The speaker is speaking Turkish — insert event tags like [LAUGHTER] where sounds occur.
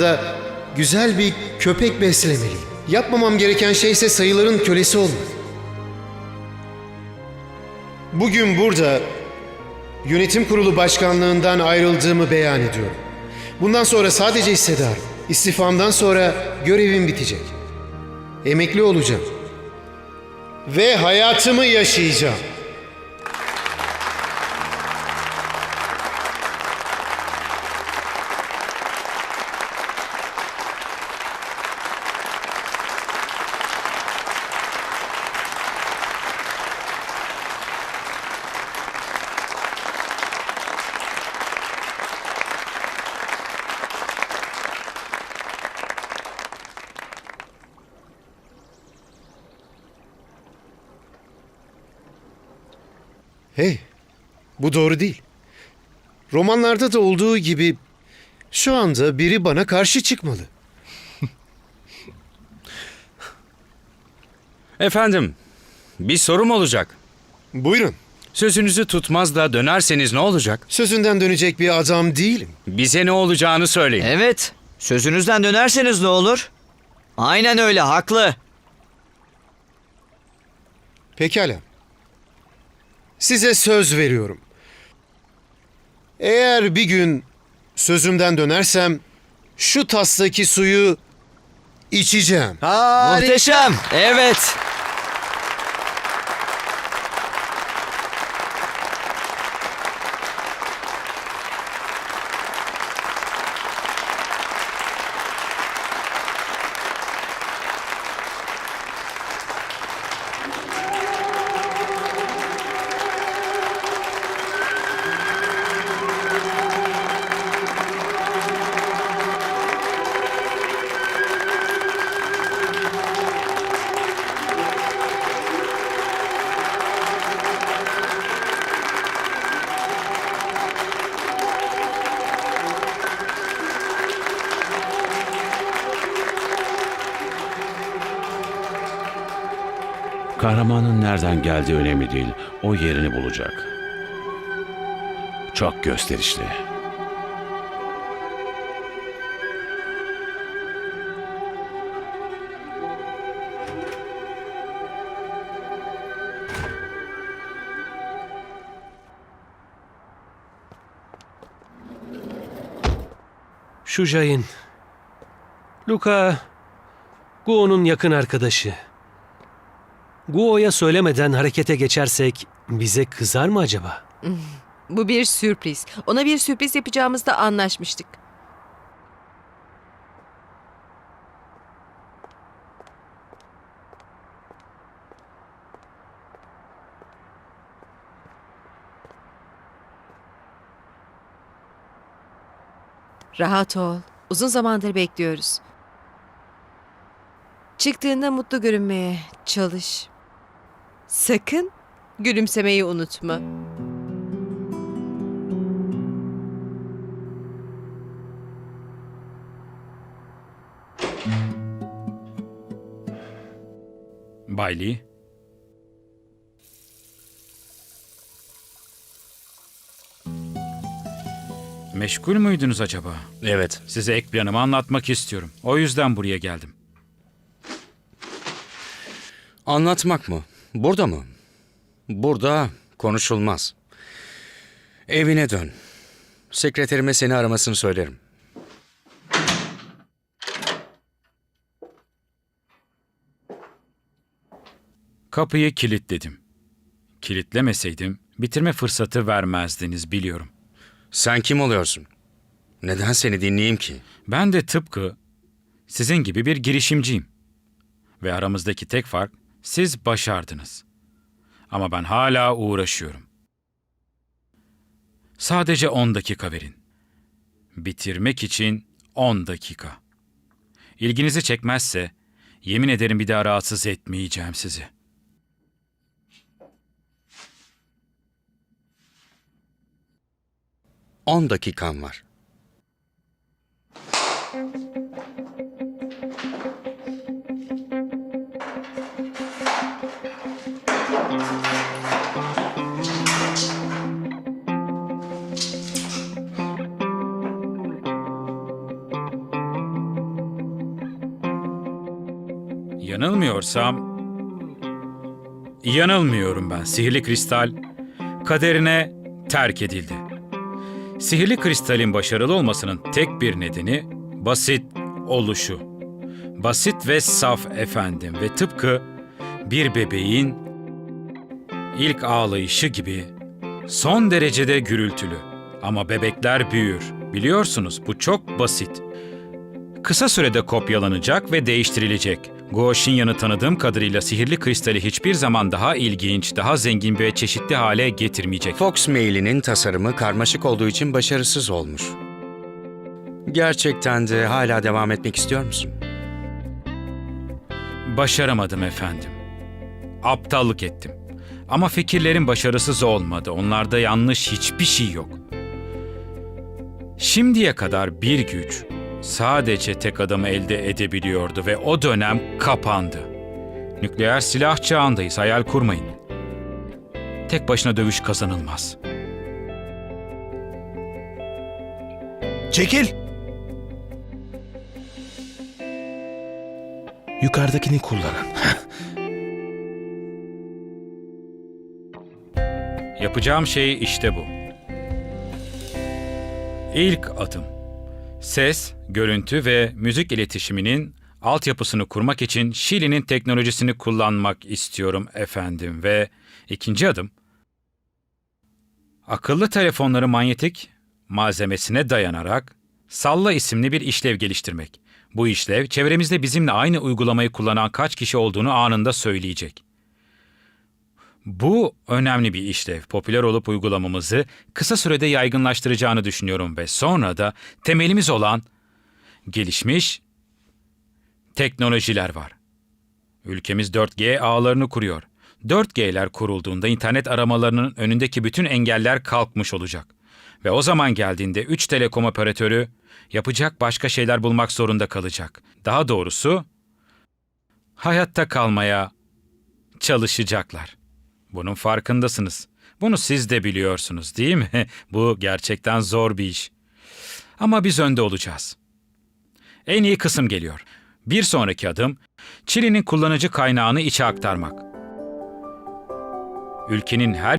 da güzel bir köpek beslemeliyim. Yapmamam gereken şey ise sayıların kölesi olmak. Bugün burada yönetim kurulu başkanlığından ayrıldığımı beyan ediyorum. Bundan sonra sadece hissedarım. İstifamdan sonra görevim bitecek. Emekli olacağım. Ve hayatımı yaşayacağım. Hey, bu doğru değil. Romanlarda da olduğu gibi şu anda biri bana karşı çıkmalı. [LAUGHS] Efendim, bir sorum olacak. Buyurun. Sözünüzü tutmaz da dönerseniz ne olacak? Sözünden dönecek bir adam değilim. Bize ne olacağını söyleyin. Evet. Sözünüzden dönerseniz ne olur? Aynen öyle haklı. Pekala. Size söz veriyorum. Eğer bir gün sözümden dönersem şu tastaki suyu içeceğim. Muhteşem. Evet. Kahramanın nereden geldiği önemli değil. O yerini bulacak. Çok gösterişli. Şu Jain. Luka, Guo'nun yakın arkadaşı. Guo'ya söylemeden harekete geçersek bize kızar mı acaba? Bu bir sürpriz. Ona bir sürpriz yapacağımızda anlaşmıştık. Rahat ol. Uzun zamandır bekliyoruz. Çıktığında mutlu görünmeye çalış. Sakın gülümsemeyi unutma. Bay Lee. Meşgul müydünüz acaba? Evet. Size ek planımı anlatmak istiyorum. O yüzden buraya geldim. Anlatmak mı? Burada mı? Burada konuşulmaz. Evine dön. Sekreterime seni aramasını söylerim. Kapıyı kilitledim. Kilitlemeseydim bitirme fırsatı vermezdiniz biliyorum. Sen kim oluyorsun? Neden seni dinleyeyim ki? Ben de tıpkı sizin gibi bir girişimciyim. Ve aramızdaki tek fark siz başardınız. Ama ben hala uğraşıyorum. Sadece 10 dakika verin. Bitirmek için 10 dakika. İlginizi çekmezse yemin ederim bir daha rahatsız etmeyeceğim sizi. On dakikan var. Yanılmıyorsam... Yanılmıyorum ben. Sihirli kristal kaderine terk edildi. Sihirli kristalin başarılı olmasının tek bir nedeni basit oluşu. Basit ve saf efendim ve tıpkı bir bebeğin ilk ağlayışı gibi son derecede gürültülü. Ama bebekler büyür. Biliyorsunuz bu çok basit. Kısa sürede kopyalanacak ve değiştirilecek. Guo Xinyan'ı tanıdığım kadarıyla sihirli kristali hiçbir zaman daha ilginç, daha zengin ve çeşitli hale getirmeyecek. Fox mailinin tasarımı karmaşık olduğu için başarısız olmuş. Gerçekten de hala devam etmek istiyor musun? Başaramadım efendim. Aptallık ettim. Ama fikirlerim başarısız olmadı. Onlarda yanlış hiçbir şey yok. Şimdiye kadar bir güç sadece tek adamı elde edebiliyordu ve o dönem kapandı. Nükleer silah çağındayız, hayal kurmayın. Tek başına dövüş kazanılmaz. Çekil! Yukarıdakini kullanın. Yapacağım şey işte bu. İlk adım. Ses, görüntü ve müzik iletişiminin altyapısını kurmak için Şili'nin teknolojisini kullanmak istiyorum efendim ve ikinci adım akıllı telefonları manyetik malzemesine dayanarak Salla isimli bir işlev geliştirmek. Bu işlev çevremizde bizimle aynı uygulamayı kullanan kaç kişi olduğunu anında söyleyecek. Bu önemli bir işlev. Popüler olup uygulamamızı kısa sürede yaygınlaştıracağını düşünüyorum ve sonra da temelimiz olan gelişmiş teknolojiler var. Ülkemiz 4G ağlarını kuruyor. 4G'ler kurulduğunda internet aramalarının önündeki bütün engeller kalkmış olacak. Ve o zaman geldiğinde 3 telekom operatörü yapacak başka şeyler bulmak zorunda kalacak. Daha doğrusu hayatta kalmaya çalışacaklar. Bunun farkındasınız. Bunu siz de biliyorsunuz değil mi? [LAUGHS] Bu gerçekten zor bir iş. Ama biz önde olacağız. En iyi kısım geliyor. Bir sonraki adım Çili'nin kullanıcı kaynağını içe aktarmak. Ülkenin her